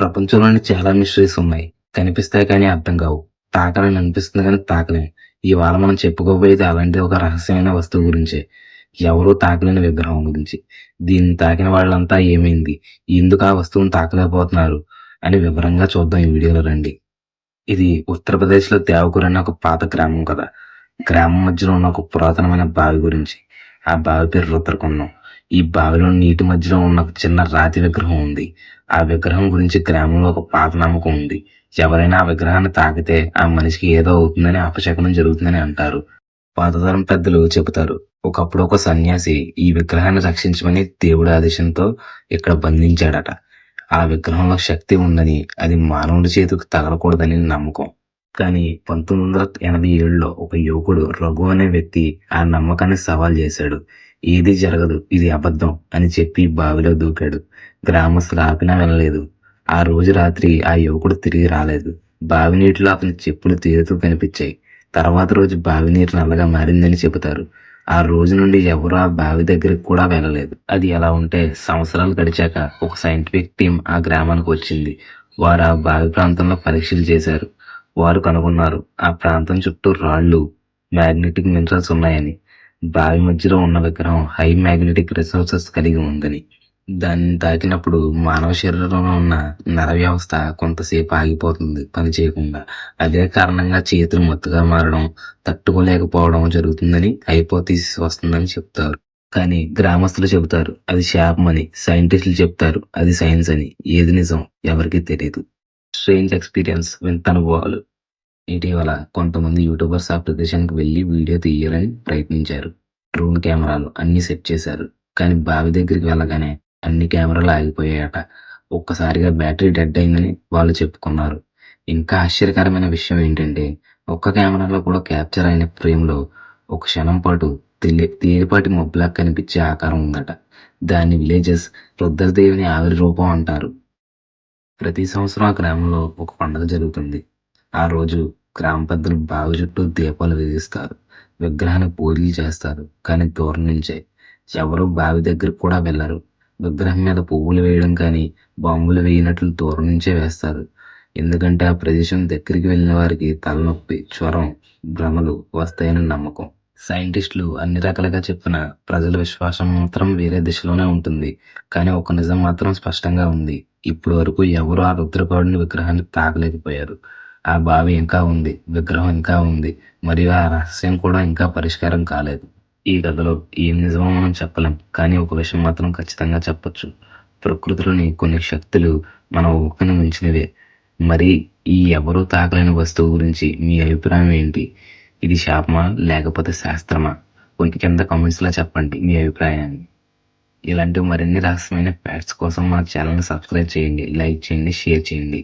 ప్రపంచంలోని చాలా మిస్టరీస్ ఉన్నాయి. కనిపిస్తాయి కానీ అర్థం కావు. తాకాలని అనిపిస్తుంది కానీ తాకలేం. ఇవాళ మనం చెప్పుకోబోయేది అలాంటి ఒక రహస్యమైన వస్తువు గురించే. ఎవరూ తాకలేని విగ్రహం గురించి. దీన్ని తాకిన వాళ్ళంతా ఏమైంది? ఎందుకు ఆ వస్తువుని తాకలేకపోతున్నారు? అని వివరంగా చూద్దాం ఈ వీడియోలో రండి. ఇది ఉత్తరప్రదేశ్లో దేవకూర్ అనే ఒక పాత గ్రామం కదా. గ్రామం మధ్యలో ఉన్న ఒక పురాతనమైన బావి గురించి. ఆ బావి పేరు రుద్రకున్నాం ఈ బావిలో నీటి మధ్యలో ఉన్న ఒక చిన్న రాతి విగ్రహం ఉంది. ఆ విగ్రహం గురించి గ్రామంలో ఒక పాత నమ్మకం ఉంది. ఎవరైనా ఆ విగ్రహాన్ని తాకితే ఆ మనిషికి ఏదో అవుతుందని అపశకనం జరుగుతుందని అంటారు. పాతతరం పెద్దలు చెబుతారు. ఒకప్పుడు ఒక సన్యాసి ఈ విగ్రహాన్ని రక్షించమని దేవుడి ఆదేశంతో ఇక్కడ బంధించాడట. ఆ విగ్రహంలో శక్తి ఉందని అది మానవుడి చేతికి తగలకూడదని నమ్మకం. కానీ పంతొమ్మిది వందల ఎనభై ఏడులో ఒక యువకుడు రఘు అనే వ్యక్తి ఆ నమ్మకాన్ని సవాల్ చేశాడు. ఏది జరగదు ఇది అబద్ధం అని చెప్పి బావిలో దూకాడు. గ్రామస్తులు ఆపినా వినలేదు. ఆ రోజు రాత్రి ఆ యువకుడు తిరిగి రాలేదు. బావి నీటిలో అతని చెప్పులు తేలుతూ కనిపించాయి. తర్వాత రోజు బావి నీరు నల్లగా మారిందని చెబుతారు. ఆ రోజు నుండి ఎవరు ఆ బావి దగ్గరికి కూడా వెళ్ళలేదు. అది ఎలా ఉంటే సంవత్సరాలు గడిచాక ఒక సైంటిఫిక్ టీం ఆ గ్రామానికి వచ్చింది. వారు ఆ బావి ప్రాంతంలో పరీక్షలు చేశారు. వారు కనుగొన్నారు. ఆ ప్రాంతం చుట్టూ రాళ్ళు మ్యాగ్నెటిక్ మినరల్స్ ఉన్నాయని. బావి మధ్యలో ఉన్న విగ్రహం హై మ్యాగ్నెటిక్ రిసోర్సెస్ కలిగి ఉందని. దాన్ని తాకినప్పుడు మానవ శరీరంలో ఉన్న నర వ్యవస్థ కొంతసేపు ఆగిపోతుంది పని చేయకుండా. అదే కారణంగా చేతులు మత్తుగా మారడం తట్టుకోలేకపోవడం జరుగుతుందని హైపోతీసిస్ వస్తుందని చెప్తారు. కానీ గ్రామస్తులు చెబుతారు అది శాపం అని సైంటిస్టులు చెప్తారు అది సైన్స్ అని. ఏది నిజం? ఎవరికీ తెలియదు స్ట్రేంజ్ ఎక్స్పీరియన్స్ వింత అనుభవాలు. ఇటీవల కొంతమంది యూట్యూబర్స్ ఆ ప్రదేశానికి వెళ్ళి వీడియో తీయాలని ప్రయత్నించారు. డ్రోన్ కెమెరాలు అన్ని సెట్ చేశారు. కానీ బావి దగ్గరికి వెళ్ళగానే అన్ని కెమెరాలు ఆగిపోయాయట. ఒక్కసారిగా బ్యాటరీ డెడ్ అయిందని వాళ్ళు చెప్పుకున్నారు. ఇంకా ఆశ్చర్యకరమైన విషయం ఏంటంటే ఒక్క కెమెరాలో కూడా క్యాప్చర్ అయిన ఫ్రేమ్లో ఒక క్షణం పాటు తెలి తేలిపాటి మబ్బులా కనిపించే ఆకారం ఉందట. దాన్ని విలేజెస్ రుద్రదేవిని ఆవిరి రూపం అంటారు. ప్రతి సంవత్సరం ఆ గ్రామంలో ఒక పండుగ జరుగుతుంది. ఆ రోజు గ్రామ పెద్దలు బావి చుట్టూ దీపాలు వెలిగిస్తారు. విగ్రహానికి పూజలు చేస్తారు. కానీ దూరం నుంచే ఎవరు బావి దగ్గరకు కూడా వెళ్ళరు. విగ్రహం మీద పువ్వులు వేయడం కానీ బాంబులు వేయినట్లు దూరం నుంచే వేస్తారు. ఎందుకంటే ఆ ప్రదేశం దగ్గరికి వెళ్ళిన వారికి తలనొప్పి జ్వరం భ్రమలు వస్తాయని నమ్మకం. సైంటిస్టులు అన్ని రకాలుగా చెప్పిన ప్రజల విశ్వాసం మాత్రం వేరే దిశలోనే ఉంటుంది. కానీ ఒక నిజం మాత్రం స్పష్టంగా ఉంది. ఇప్పటి వరకు ఎవరు ఆ రుద్రకోడుని విగ్రహాన్ని తాకలేకపోయారు ఆ బావి ఇంకా ఉంది విగ్రహం ఇంకా ఉంది మరియు ఆ రహస్యం కూడా ఇంకా పరిష్కారం కాలేదు. ఈ కథలో ఏం నిజమో మనం చెప్పలేం కానీ ఒక విషయం మాత్రం ఖచ్చితంగా చెప్పొచ్చు. ప్రకృతిలోని కొన్ని శక్తులు మన ఊహను మించినవే మరి ఈ ఎవరూ తాకలేని వస్తువు గురించి మీ అభిప్రాయం ఏంటి? ఇది శాపమా లేకపోతే శాస్త్రమా? కొంచెం కింద కామెంట్స్లో చెప్పండి మీ అభిప్రాయాన్ని. ఇలాంటి మరిన్ని రహస్యమైన ఫ్యాక్ట్స్ కోసం మా ఛానల్ని సబ్స్క్రైబ్ చేయండి లైక్ చేయండి షేర్ చేయండి.